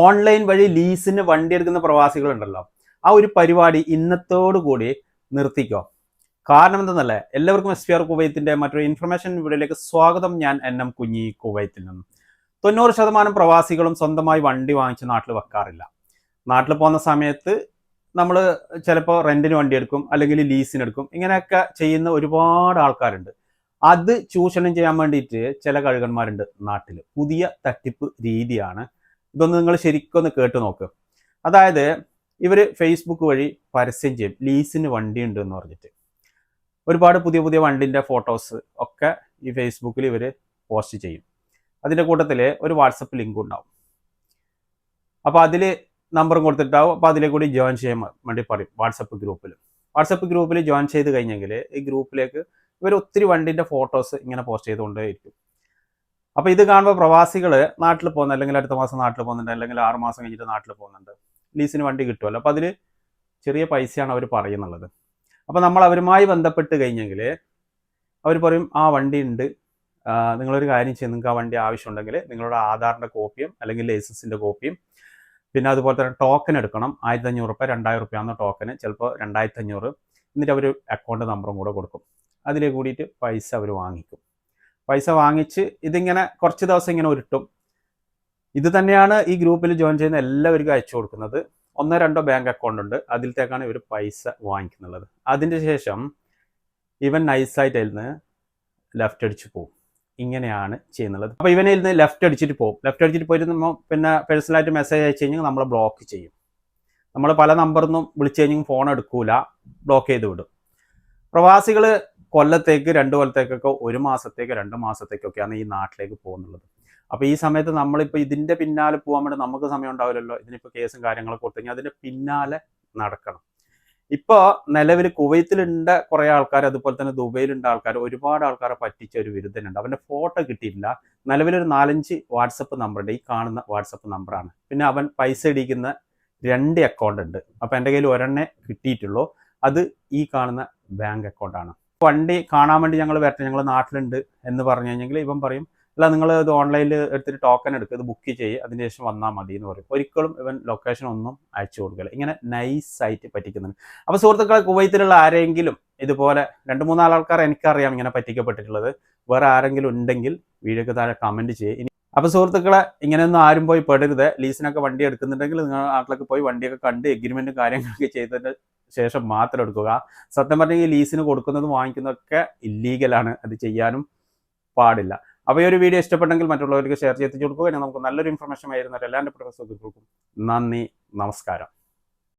Online വഴി ലീസിന് വണ്ടി എടുക്കുന്ന പ്രവാസികളുണ്ടല്ലോ. ആ ഒരു പരിപാടി ഇന്നത്തോടു കൂടി നിർത്തിക്കോ. കാരണം എന്തെന്നല്ലേ എല്ലാവർക്കും എസ് പി ആർ കുവൈത്തിന്റെ മറ്റൊരു ഇൻഫർമേഷൻ വീഡിയോയിലേക്ക് സ്വാഗതം. ഞാൻ എൻ എം കുഞ്ഞി കുവൈത്തിൽ നിന്നും. തൊണ്ണൂറ് ശതമാനം പ്രവാസികളും സ്വന്തമായി വണ്ടി വാങ്ങിച്ച് നാട്ടിൽ വെക്കാറില്ല. നാട്ടിൽ പോകുന്ന സമയത്ത് നമ്മൾ ചിലപ്പോൾ റെന്റിന് വണ്ടി എടുക്കും അല്ലെങ്കിൽ ലീസിന് എടുക്കും. ഇങ്ങനെയൊക്കെ ചെയ്യുന്ന ഒരുപാട് ആൾക്കാരുണ്ട്. അത് ചൂഷണം ചെയ്യാൻ വേണ്ടിയിട്ട് ചില കഴുകന്മാരുണ്ട് നാട്ടിൽ പുതിയ തട്ടിപ്പ് രീതിയാണ് ഇതൊന്ന് നിങ്ങൾ ശരിക്കൊന്ന് കേട്ട് നോക്ക്. അതായത് ഇവർ ഫേസ്ബുക്ക് വഴി പരസ്യം ചെയ്യും. ലീസിന് വണ്ടി ഉണ്ട് എന്ന് പറഞ്ഞിട്ട്. ഒരുപാട് പുതിയ പുതിയ വണ്ടിന്റെ ഫോട്ടോസ് ഒക്കെ ഈ ഫേസ്ബുക്കിൽ ഇവർ പോസ്റ്റ് ചെയ്യും. അതിന്റെ കൂട്ടത്തിൽ ഒരു വാട്സപ്പ് ലിങ്ക് ഉണ്ടാവും. അപ്പോൾ അതിൽ നമ്പറും കൊടുത്തിട്ടാവും. അപ്പോൾ അതിലേക്ക് കൂടി ജോയിൻ ചെയ്യാൻ വേണ്ടി പറയും വാട്സപ്പ് ഗ്രൂപ്പിൽ വാട്സപ്പ് ഗ്രൂപ്പിൽ ജോയിൻ ചെയ്ത് കഴിഞ്ഞെങ്കിൽ ഈ ഗ്രൂപ്പിലേക്ക് ഇവർ ഒത്തിരി വണ്ടിന്റെ ഫോട്ടോസ് ഇങ്ങനെ പോസ്റ്റ് ചെയ്തുകൊണ്ടേയിരിക്കും. അപ്പോൾ ഇത് കാണുമ്പോൾ പ്രവാസികൾ നാട്ടിൽ പോകുന്ന അല്ലെങ്കിൽ അടുത്ത മാസം നാട്ടിൽ പോകുന്നുണ്ട് അല്ലെങ്കിൽ ആറ് മാസം കഴിഞ്ഞിട്ട് നാട്ടിൽ പോകുന്നുണ്ട്. ലീസിന് വണ്ടി കിട്ടുമല്ലോ. അപ്പോൾ അതിൽ ചെറിയ പൈസയാണ് അവർ പറയുന്നുള്ളത്. അപ്പോൾ നമ്മൾ അവരുമായി ബന്ധപ്പെട്ട് കഴിഞ്ഞെങ്കിൽ അവർ പറയും ആ വണ്ടി ഉണ്ട്. നിങ്ങളൊരു കാര്യം ചെയ്യും. നിങ്ങൾക്ക് ആ വണ്ടി ആവശ്യമുണ്ടെങ്കിൽ നിങ്ങളുടെ ആധാറിന്റെ കോപ്പിയും അല്ലെങ്കിൽ ലൈസൻസിന്റെ കോപ്പിയും പിന്നെ അതുപോലെ തന്നെ ടോക്കൺ എടുക്കണം. ആയിരത്തി അഞ്ഞൂറ് റുപ്യ രണ്ടായിരം റുപ്യ എന്ന ടോക്കന് ചിലപ്പോൾ രണ്ടായിരത്തി അഞ്ഞൂറ് എന്നിട്ട് അവർ അക്കൗണ്ട് നമ്പറും കൂടെ കൊടുക്കും. അതിലെ കൂടിയിട്ട് പൈസ അവർ വാങ്ങിക്കും. പൈസ വാങ്ങിച്ച് ഇതിങ്ങനെ കുറച്ച് ദിവസം ഇങ്ങനെ ഉരുട്ടും. ഇത് തന്നെയാണ് ഈ ഗ്രൂപ്പിൽ ജോയിൻ ചെയ്യുന്ന എല്ലാവർക്കും അയച്ചു കൊടുക്കുന്നത്. ഒന്നോ രണ്ടോ ബാങ്ക് അക്കൗണ്ട് ഉണ്ട്. അതിലത്തേക്കാണ് ഇവർ പൈസ വാങ്ങിക്കുന്നുള്ളത് അതിന്റെ ശേഷം ഇവൻ നൈസായിട്ട് അതിൽ ലെഫ്റ്റ് അടിച്ച് പോകും ഇങ്ങനെയാണ് ചെയ്യുന്നുള്ളത് അപ്പോൾ ഇവനെ നിന്ന് ലെഫ്റ്റ് അടിച്ചിട്ട് പോകും ലെഫ്റ്റ് അടിച്ചിട്ട് പോയിരുന്നോ പിന്നെ പേഴ്സണലായിട്ട് മെസ്സേജ് അയച്ചു കഴിഞ്ഞാൽ നമ്മളെ ബ്ലോക്ക് ചെയ്യും. നമ്മൾ പല നമ്പറിൽ നിന്നും വിളിച്ചു കഴിഞ്ഞാൽ ഫോൺ എടുക്കൂല. ബ്ലോക്ക് ചെയ്ത് വിടും. പ്രവാസികൾ കൊല്ലത്തേക്ക് രണ്ട് കൊല്ലത്തേക്കൊക്കെ ഒരു മാസത്തേക്ക് രണ്ട് മാസത്തേക്കൊക്കെയാണ് ഈ നാട്ടിലേക്ക് പോകുന്നുള്ളത്. അപ്പോൾ ഈ സമയത്ത് നമ്മളിപ്പോൾ ഇതിന്റെ പിന്നാലെ പോകാൻ വേണ്ടി നമുക്ക് സമയം ഉണ്ടാവില്ലല്ലോ? ഇതിനിപ്പോൾ കേസും കാര്യങ്ങളൊക്കെ കൊടുത്തു കഴിഞ്ഞാൽ അതിന്റെ പിന്നാലെ നടക്കണം. ഇപ്പോൾ നിലവിൽ കുവൈത്തിലുണ്ട് കുറേ ആൾക്കാർ അതുപോലെ തന്നെ ദുബൈയിലുണ്ട് ആൾക്കാർ ഒരുപാട് ആൾക്കാരെ പറ്റിച്ച ഒരു വിരുദ്ധനുണ്ട്. അവന്റെ ഫോട്ടോ കിട്ടിയിട്ടില്ല. നിലവിലൊരു നാലഞ്ച് വാട്സപ്പ് നമ്പറുണ്ട്. ഈ കാണുന്ന വാട്സപ്പ് നമ്പറാണ്. പിന്നെ അവൻ പൈസ ഇടിക്കുന്ന രണ്ട് അക്കൗണ്ട് ഉണ്ട്. അപ്പോൾ എന്റെ കയ്യിൽ ഒരെണ്ണേ കിട്ടിയിട്ടുള്ളൂ. അത് ഈ കാണുന്ന ബാങ്ക് അക്കൗണ്ടാണ് വണ്ടി കാണാൻ വേണ്ടി ഞങ്ങൾ വരട്ടെ ഞങ്ങൾ നാട്ടിലുണ്ട് എന്ന് പറഞ്ഞു കഴിഞ്ഞെങ്കിൽ ഇവൻ പറയും അല്ല നിങ്ങൾ ഇത് ഓൺലൈനിൽ എടുത്തിട്ട് ടോക്കൺ എടുക്കുക ഇത് ബുക്ക് ചെയ്യുക അതിന് ശേഷം വന്നാൽ മതി എന്ന് പറയും. ഒരിക്കലും ഇവൻ ലൊക്കേഷൻ ഒന്നും അയച്ചു കൊടുക്കില്ല. ഇങ്ങനെ നൈസ് നൈസായിട്ട് പറ്റിക്കുന്നുണ്ട്. അപ്പോൾ സുഹൃത്തുക്കളെ കുവൈത്തിലുള്ള ആരെങ്കിലും ഇതുപോലെ രണ്ട് മൂന്നാൽ ആൾക്കാർ എനിക്കറിയാം ഇങ്ങനെ പറ്റിക്കപ്പെട്ടിട്ടുള്ളത്. വേറെ ആരെങ്കിലും ഉണ്ടെങ്കിൽ വീഡിയോക്ക് താഴെ കമന്റ് ചെയ്യും. ഇനി അപ്പോൾ സുഹൃത്തുക്കളെ ഇങ്ങനെയൊന്നും ആരും പോയി പെടരുത്. ലീസിനൊക്കെ വണ്ടി എടുക്കുന്നുണ്ടെങ്കിൽ നിങ്ങൾ നാട്ടിലൊക്കെ പോയി വണ്ടിയൊക്കെ കണ്ട് എഗ്രിമെന്റും കാര്യങ്ങളൊക്കെ ചെയ്തതിന് ശേഷം മാത്രം എടുക്കുക. സത്യം പറഞ്ഞാൽ ഈ ലീസിന് കൊടുക്കുന്നതും വാങ്ങിക്കുന്നതൊക്കെ ഇല്ലീഗലാണ് അത് ചെയ്യാനും പാടില്ല. അപ്പോൾ ഈ ഒരു വീഡിയോ ഇഷ്ടപ്പെട്ടെങ്കിൽ മറ്റുള്ളവർക്ക് ഷെയർ ചെയ്ത് കൊടുക്കുക. നമുക്ക് നല്ലൊരു ഇൻഫർമേഷൻ ആയിരുന്നു എല്ലാവരുടെ പ്രൊഫസർക്കും പ്രൊഫസർ നന്ദി. നമസ്കാരം.